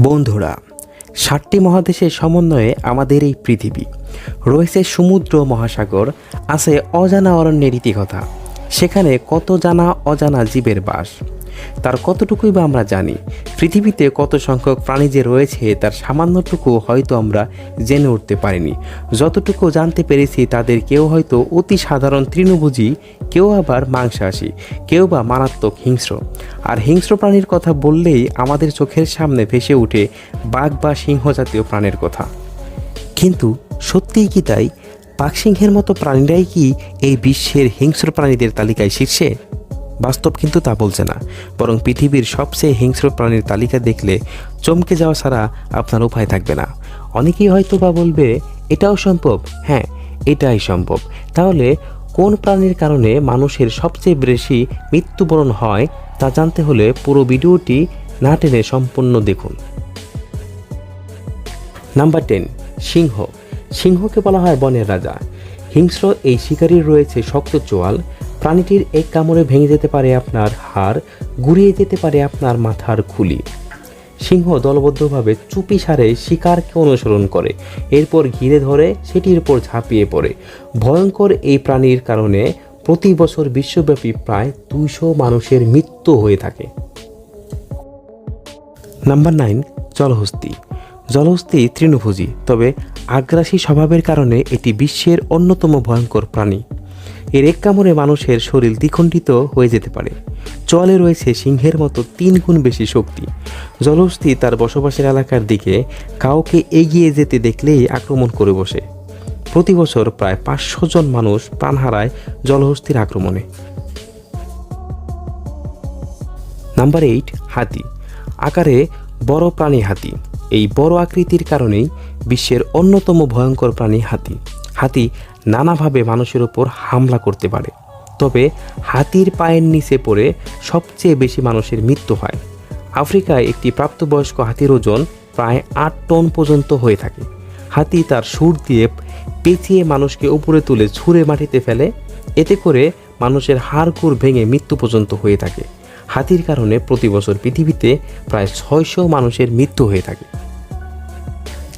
বন্ধুরা ষাটটি মহাদেশের সমন্বয়ে আমাদের এই পৃথিবী। রয়েছে সমুদ্র মহাসাগর, আছে অজানা অরণ্যের ইতিকথা। সেখানে কত জানা অজানা জীবের বাস। তার কতটুকুই বা আমরা জানি। পৃথিবীতে কত সংখ্যক প্রাণী যে রয়েছে, তার সামান্যটুকু হয়তো আমরা জেনে উঠতে পারিনি। যতটুকু জানতে পেরেছি, তাদের কেউ হয়তো অতি সাধারণ তৃণভোজী, কেউ আবার মাংসাশী কেউ বা মারাত্মক হিংস্র। আর হিংস্র প্রাণীর কথা বললেই আমাদের চোখের সামনে ভেসে ওঠে বাঘ বা সিংহ জাতীয় প্রাণীর কথা। কিন্তু সত্যিই কি তাই? বাঘসিংহের মতো প্রাণীরাই কি এই বিশ্বের হিংস্র প্রাণীদের তালিকায় শীর্ষে? বাস্তব কিন্তু তা বলছে না, বরং পৃথিবীর সবচেয়ে হিংস্র প্রাণীর তালিকা দেখলে চমকে যাওয়া ছাড়া আপনার উপায় থাকবে না। অনেকেই হয়তো বা বলবে, এটাও সম্ভব? হ্যাঁ এটাই সম্ভব। তাহলে কোন প্রাণীর কারণে মানুষের সবচেয়ে বেশি মৃত্যুবরণ হয় তা জানতে হলে পুরো ভিডিওটি না টেনে সম্পূর্ণ দেখুন। নাম্বার টেন, সিংহ। সিংহকে বলা হয় বনের রাজা। হিংস্র এই শিকারীর রয়েছে শক্ত চোয়াল প্রাণীটির এক কামড়ে ভেঙে যেতে পারে আপনার হাড়, গুড়িয়ে যেতে পারে আপনার মাথার খুলি। সিংহ দলবদ্ধভাবে চুপি সারে শিকারকে অনুসরণ করে, এরপর ঘিরে ধরে সেটির উপর ঝাঁপিয়ে পড়ে। ভয়ঙ্কর এই প্রাণীর কারণে প্রতি বছর বিশ্বব্যাপী প্রায় দুইশো মানুষের মৃত্যু হয়ে থাকে। Number nine, জলহস্তি। জলহস্তি তৃণভোজী, তবে আগ্রাসী স্বভাবের কারণে এটি বিশ্বের অন্যতম ভয়ঙ্কর প্রাণী। এর এক কামড়ে মানুষের শরীর দ্বিখণ্ডিত হয়ে যেতে পারে। চলে রয়েছে সিংহের মতো তিন গুণ বেশি শক্তি। জলহস্তি তার বসবাসের এলাকার দিকে কাউকে এগিয়ে যেতে দেখলেই আক্রমণ করে বসে। প্রতি বছর প্রায় পাঁচশো জন মানুষ প্রাণ হারায় জলহস্তির আক্রমণে। নাম্বার এইট, হাতি। আকারে বড় প্রাণী হাতি। এই বড় আকৃতির কারণেই বিশ্বের অন্যতম ভয়ঙ্কর প্রাণী হাতি। হাতি নানাভাবে মানুষের ওপর হামলা করতে পারে। তবে হাতির পায়ের নিচে পড়ে সবচেয়ে বেশি মানুষের মৃত্যু হয়। আফ্রিকায় একটি প্রাপ্তবয়স্ক হাতির ওজন প্রায় আট টন পর্যন্ত হয়ে থাকে। হাতি তার সুর দিয়ে পেঁচিয়ে মানুষকে উপরে তুলে ছুঁড়ে মাটিতে ফেলে। এতে করে মানুষের হাড়কুড় ভেঙে মৃত্যু পর্যন্ত হয়ে থাকে। হাতির কারণে প্রতি বছর পৃথিবীতে প্রায় ছয়শো মানুষের মৃত্যু হয়ে থাকে।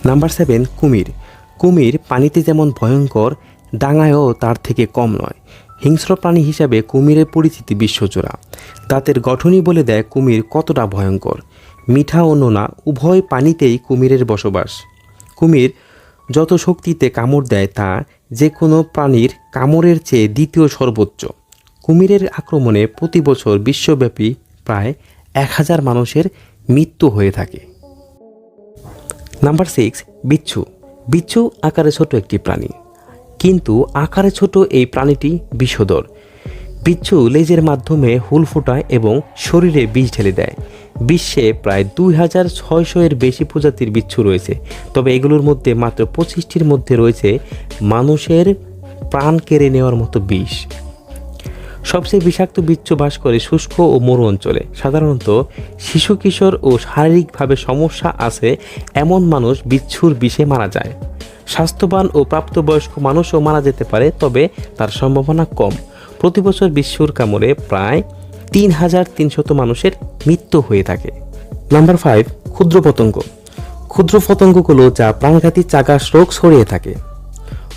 নাম্বার সেভেন কুমির। কুমির পানিতে যেমন ভয়ঙ্কর ডাঙায়ও তার থেকে কম নয়। হিংস্র প্রাণী হিসাবে কুমিরের পরিচিতি বিশ্বজোড়া। দাঁতের গঠনই বলে দেয় কুমির কতটা ভয়ঙ্কর। মিঠা ও নোনা উভয় পানিতেই কুমিরের বসবাস। কুমির যত শক্তিতে কামড় দেয় তা যে কোনো প্রাণীর কামড়ের চেয়ে দ্বিতীয় সর্বোচ্চ। কুমিরের আক্রমণে প্রতি বছর বিশ্বব্যাপী প্রায় এক হাজার মানুষের মৃত্যু হয়ে থাকে। নাম্বার সিক্স, বিচ্ছু। বিচ্ছু আকারে ছোট একটি প্রাণী। কিন্তু আকারে ছোট এই প্রাণীটি বিষধর। বিচ্ছু লেজের মাধ্যমে হুল ফোটায় এবং শরীরে বিষ ঢেলে দেয়। বিশ্বে প্রায় দুই হাজার ছয়শো এর বেশি প্রজাতির বিচ্ছু রয়েছে, তবে এগুলোর মধ্যে মাত্র পঁচিশটির মধ্যে রয়েছে মানুষের প্রাণ কেড়ে নেওয়ার মতো বিষ। সবচেয়ে বিষাক্ত বিচ্ছু বাস করে শুষ্ক ও মরু অঞ্চলে। সাধারণত শিশু, কিশোর ও শারীরিকভাবে সমস্যা আছে এমন মানুষ বিচ্ছুর বিষে মারা যায়। স্বাস্থ্যবান ও প্রাপ্তবয়স্ক মানুষও মারা যেতে পারে, তবে তার সম্ভাবনা কম। প্রতি বছর বিশ্বর কামড়ে প্রায় তিন হাজার তিনশত মানুষের মৃত্যু হয়ে থাকে। নাম্বার ফাইভ ক্ষুদ্র পতঙ্গ। ক্ষুদ্র পতঙ্গগুলো যা প্রাণঘাতী চাগাস রোগ ছড়িয়ে থাকে।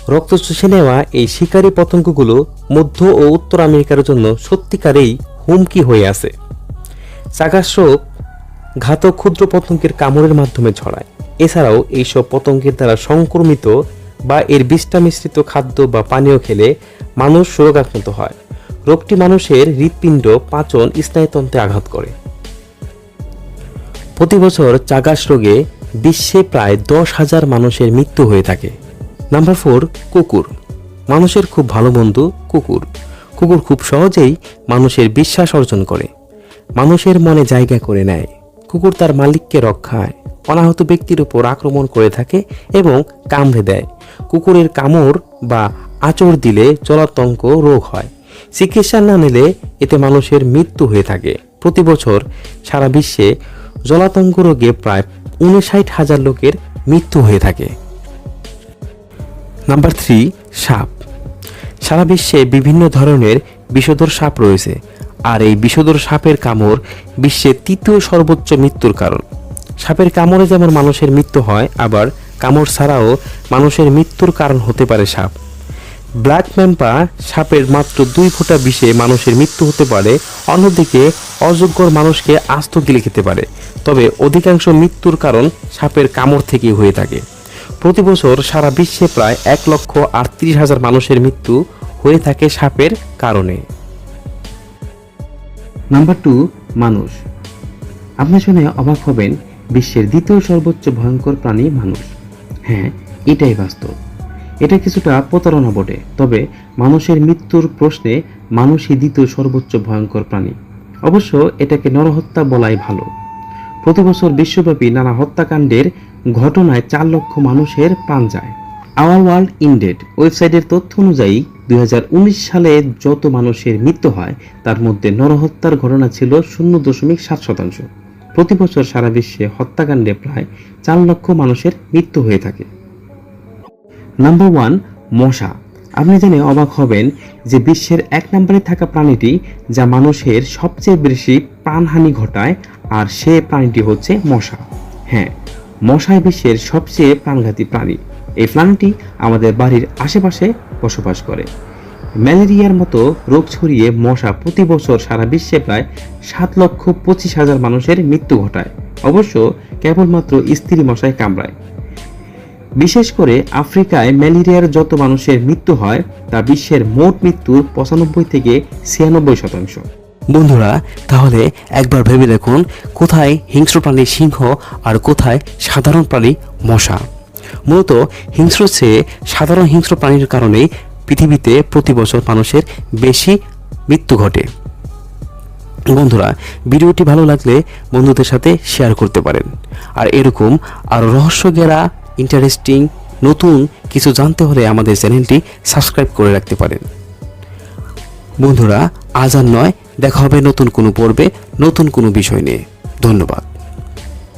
রক্ত চুষে নেওয়া এই শিকারী পতঙ্গগুলো মধ্য ও উত্তর আমেরিকার জন্য সত্যিকারেই হুমকি হয়ে আছে। চাগাস রোগ ঘাতক ক্ষুদ্র পতঙ্গের কামড়ের মাধ্যমে ছড়ায়। এছাড়াও এইসব পতঙ্গের দ্বারা সংক্রমিত বা এর বিষ্ঠা মিশ্রিত খাদ্য বা পানীয় খেলে মানুষ রোগাক্রান্ত হয়। রোগটি মানুষের হৃৎপিণ্ড, পাচন, স্নায়ুতন্ত্রে আঘাত করে। প্রতি বছর চাগাস রোগে বিশ্বে প্রায় দশ হাজার মানুষের মৃত্যু হয়ে থাকে। নাম্বার ফোর, কুকুর। মানুষের খুব ভালো বন্ধু কুকুর। কুকুর খুব সহজেই মানুষের বিশ্বাস অর্জন করে। মানুষের মনে জায়গা করে নেয়। কুকুর তার মালিককে রক্ষায়। অনাহত ব্যক্তির উপর আক্রমণ করে থাকে এবং কামড়ে দেয়। কুকুরের কামড় বা আচর দিলে জলাতঙ্ক রোগ হয়। চিকিৎসা না নিলে এতে মানুষের মৃত্যু হয়ে থাকে। প্রতি বছর সারা বিশ্বে জলাতঙ্ক রোগে প্রায় উনষাট হাজার লোকের মৃত্যু হয়ে থাকে। নাম্বার থ্রি, সাপ। সারা বিশ্বে বিভিন্ন ধরনের বিষধর সাপ রয়েছে। আর এই বিষধর সাপের কামড় বিশ্বের তৃতীয় সর্বোচ্চ মৃত্যুর কারণ। সাপের কামড়ে যেমন মানুষের মৃত্যু হয়, আবার কামড় ছাড়াও মানুষের মৃত্যুর কারণ হতে পারে সাপ। ব্ল্যাক ম্যাম্পা সাপের মাত্র দুই ফোঁটা বিষে মানুষের মৃত্যু হতে পারে, অন্যদিকে অযোগ্যর মানুষকে আস্ত গিলে খেতে পারে। তবে অধিকাংশ মৃত্যুর কারণ সাপের কামড় থেকেই হয়ে থাকে। প্রতি বছর সারা বিশ্বে প্রায় এক লক্ষ আটত্রিশ হাজার মানুষের মৃত্যু হয়ে থাকে সাপের কারণে। নাম্বার টু, মানুষ। আপনি শুনে অবাক হবেন বিশ্বের দ্বিতীয় সর্বোচ্চ ভয়ঙ্কর প্রাণী মানুষ। হ্যাঁ এটাই বাস্তব। এটা কিছুটা প্রতারণা বটে, তবে মানুষের মৃত্যুর প্রশ্নে মানুষই দ্বিতীয় সর্বোচ্চ ভয়ঙ্কর প্রাণী। অবশ্য এটাকে নরহত্যা বলাই ভালো। প্রতি বছর বিশ্বব্যাপী নানা হত্যাকাণ্ডের ঘটনায় চার লক্ষ মানুষের প্রাণ যায়। আওয়ার ওয়ার্ল্ড ইন্ডেড ওয়েবসাইটের তথ্য অনুযায়ী, দুই হাজার উনিশ সালে যত মানুষের মৃত্যু হয়, তার মধ্যে নরহত্যার ঘটনা ছিল শূন্য দশমিক সাত শতাংশ। প্রতি বছর সারা বিশ্বে হত্যাকাণ্ডে প্রায় চার লক্ষ মানুষের মৃত্যু হয়ে থাকে। নাম্বার ওয়ান মশা। আপনি জেনে অবাক হবেন যে বিশ্বের এক নম্বরে থাকা প্রাণীটি যা মানুষের সবচেয়ে বেশি প্রাণহানি ঘটায়, আর সে প্রাণীটি হচ্ছে মশা। হ্যাঁ মশাই বিশ্বের সবচেয়ে প্রাণঘাতী প্রাণী। এই প্রাণীটি আমাদের বাড়ির আশেপাশে বসবাস করে। ম্যালেরিয়ার মতো রোগ ছড়িয়ে মশা প্রতি বছর সারা বিশ্বে প্রায় সাত লক্ষ পঁচিশ হাজার মানুষের মৃত্যু ঘটায়। অবশ্য কেবলমাত্র স্ত্রী মশায় কামড়ায়। বিশেষ করে আফ্রিকায় ম্যালেরিয়ার যত মানুষের মৃত্যু হয়, তা বিশ্বের মোট মৃত্যুর পঁচানব্বই থেকে ছিয়ানব্বই শতাংশ। বন্ধুরা, তাহলে একবার ভেবে দেখুন, কোথায় হিংস্র প্রাণী সিংহ আর কোথায় সাধারণ প্রাণী মশা? মূলত হিংস্র চেয়ে সাধারণ হিংস্র প্রাণীর কারণেই পৃথিবীতে প্রতি বছর মানুষের বেশি মৃত্যু ঘটে। বন্ধুরা, ভিডিওটি ভালো লাগলে বন্ধুদের সাথে শেয়ার করতে পারেন। আর এরকম আর রহস্য ঘেরা ইন্টারেস্টিং নতুন কিছু জানতে হলে আমাদের চ্যানেলটি সাবস্ক্রাইব করে রাখতে পারেন। বন্ধুরা, আজ আর নয়, দেখা হবে নতুন কোনো পর্বে, নতুন কোনো বিষয় নিয়ে। ধন্যবাদ।